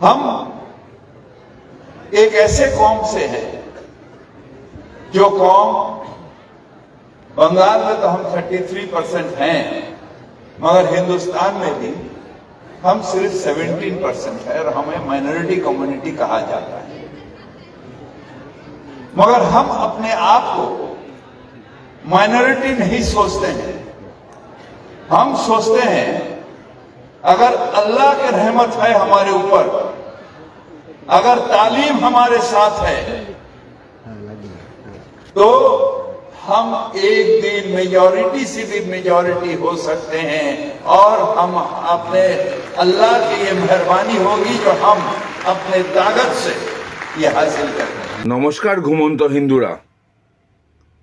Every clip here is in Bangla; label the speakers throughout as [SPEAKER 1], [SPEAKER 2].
[SPEAKER 1] हम एक ऐसे कौम से हैं जो कौम बंगाल में तो हम 33 परसेंट हैं, मगर हिंदुस्तान में भी हम सिर्फ़ 17 परसेंट है और हमें माइनॉरिटी कम्युनिटी कहा जाता है। मगर हम अपने आप को माइनॉरिटी नहीं सोचते हैं। हम सोचते हैं, अगर अल्लाह की रहमत है हमारे ऊपर अगर तालीम हमारे साथ है तो हम एक दिन मेजॉरिटी से भी मेजॉरिटी हो सकते हैं और हम अपने अल्लाह की ये मेहरबानी होगी जो हम अपने ताकत से ये हासिल करते हैं
[SPEAKER 2] নমস্কার ঘুমন্ত হিন্দুরা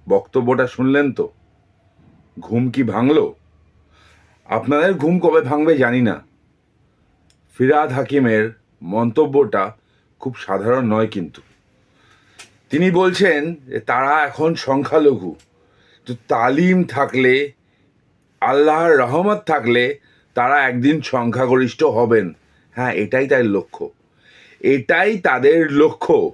[SPEAKER 2] বক্তব্যটা শুনলেন তো ঘুম কি ভাঙলো আপনাদের ঘুম কবে ভাঙবে জানি না ফিরাদ হাকিমের মন্তব্যটা খুব সাধারণ নয় কিন্তু। তিনি বলছেন যে তারা এখন সংখ্যালঘু। তো তালিম থাকলে, আল্লাহর রহমত থাকলে তারা একদিন সংখ্যাগরিষ্ঠ হবেন। হ্যাঁ এটাই তার লক্ষ্য। এটাই তাদের লক্ষ্য।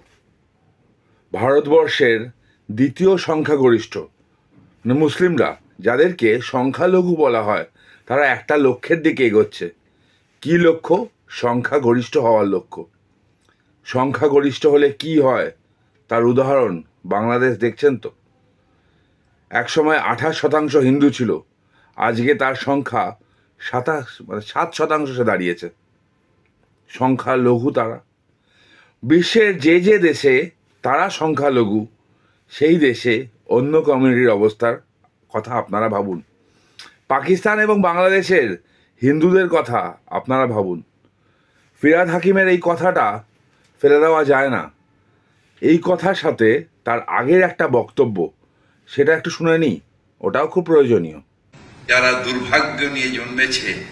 [SPEAKER 2] ভারতবর্ষের দ্বিতীয় সংখ্যাগরিষ্ঠ। মানে মুসলিমরা, যাদেরকে সংখ্যালঘু বলা হয়, তারা একটা লক্ষ্যের দিকে এগোচ্ছে। কি লক্ষ্য? সংখ্যাগরিষ্ঠ হওয়ার লক্ষ্য। সংখ্যাগরিষ্ঠ হলে কি হয়? তার উদাহরণ বাংলাদেশ দেখছেন তো। একসময় আঠাশ শতাংশ হিন্দু ছিল, আজকে তার সংখ্যা সাতাশ মানে সাত শতাংশে দাঁড়িয়েছে। সংখ্যালঘু তারা। বিশ্বের যে যে দেশে তারা সংখ্যালঘু, সেই দেশে অন্য কমিউনিটির অবস্থার কথা আপনারা ভাবুন। পাকিস্তান এবং বাংলাদেশের হিন্দুদের কথা আপনারা ভাবুন। ফিরাদ হাকিমের এই কথাটা ফেলে দেওয়া যায় না। এই কথার সাথে তার আগের একটা বক্তব্য সেটা একটু শুনে নিই। ওটাও খুব প্রয়োজনীয়।
[SPEAKER 3] যারা দুর্ভাগ্য নিয়ে জন্মেছে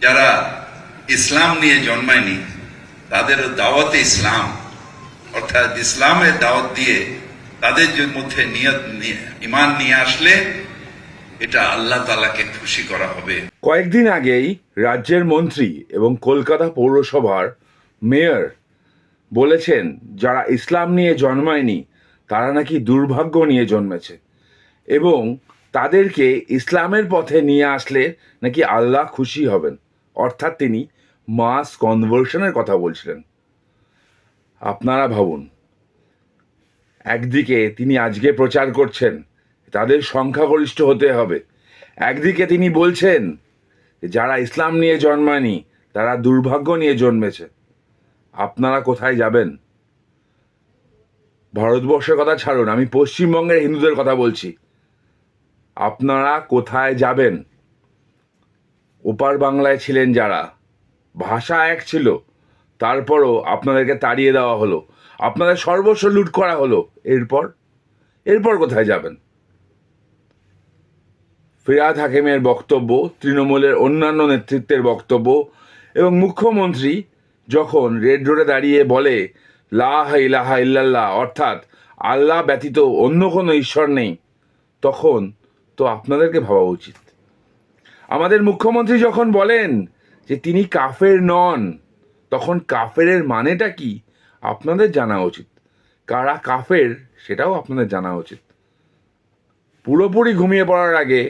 [SPEAKER 3] যারা ইসলাম নিয়ে জন্মায়নি তাদের দাওয়াতে ইসলাম। অর্থাৎ ইসলামের দাওয়াত দিয়ে তাদের মধ্যে নিয়ত নিয়ে- ইমান নিয়ে আসলে এটা আল্লাহ তালাকে খুশি করা হবে।
[SPEAKER 2] কয়েকদিন আগেই রাজ্যের মন্ত্রী এবং কলকাতা পৌরসভার মেয়র বলেছেন, যারা ইসলাম নিয়ে জন্মায়নি, তারা নাকি দুর্ভাগ্য নিয়ে জন্মেছে এবং তাদেরকে ইসলামের পথে নিয়ে আসলে নাকি আল্লাহ খুশি হবেন। অর্থাৎ তিনি মাস কনভার্সনের কথা বলছিলেন। আপনারা ভাবুন, একদিকে তিনি আজকে প্রচার করছেন, তাদের সংখ্যাগরিষ্ঠ হতে হবে। একদিকে তিনি বলছেন, যারা ইসলাম নিয়ে জন্মায়নি, তারা দুর্ভাগ্য নিয়ে জন্মেছে। আপনারা কোথায় যাবেন? ভারতবর্ষের কথা ছাড়ুন, আমি পশ্চিমবঙ্গের হিন্দুদের কথা বলছি। আপনারা কোথায় যাবেন? ওপার বাংলায় ছিলেন যারা। ভাষা এক ছিল, তারপরও আপনাদেরকে তাড়িয়ে দেওয়া হলো। আপনাদের সর্বস্ব লুট করা হলো। এরপর? এরপর কোথায় যাবেন? ফিরাদ হাকিমের বক্তব্য, তৃণমূলের অন্যান্য নেতৃত্বের বক্তব্য এবং মুখ্যমন্ত্রী যখন রেড রোডে দাঁড়িয়ে বলে, লাহ ইলাহা ইল্লাল্লাহ, অর্থাৎ আল্লাহ ব্যতীত অন্য কোনো ঈশ্বর নেই, তখন তো আপনাদেরকে ভাবা উচিত। আমাদের মুখ্যমন্ত্রী যখন বলেন যে তিনি কাফের নন, তখন কাফেরের মানেটা কি আপনাদের জানা উচিত। কারা কাফের সেটাও আপনাদের জানা উচিত। পুরোপুরি ঘুমিয়ে পড়ার আগে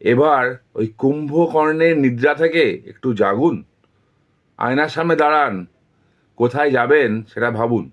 [SPEAKER 2] এবার ওই কুম্ভকর্ণের নিদ্রা থেকে একটু জাগুন। আয়নার সামনে দাঁড়ান। কোথায় যাবেন সেটা ভাবুন।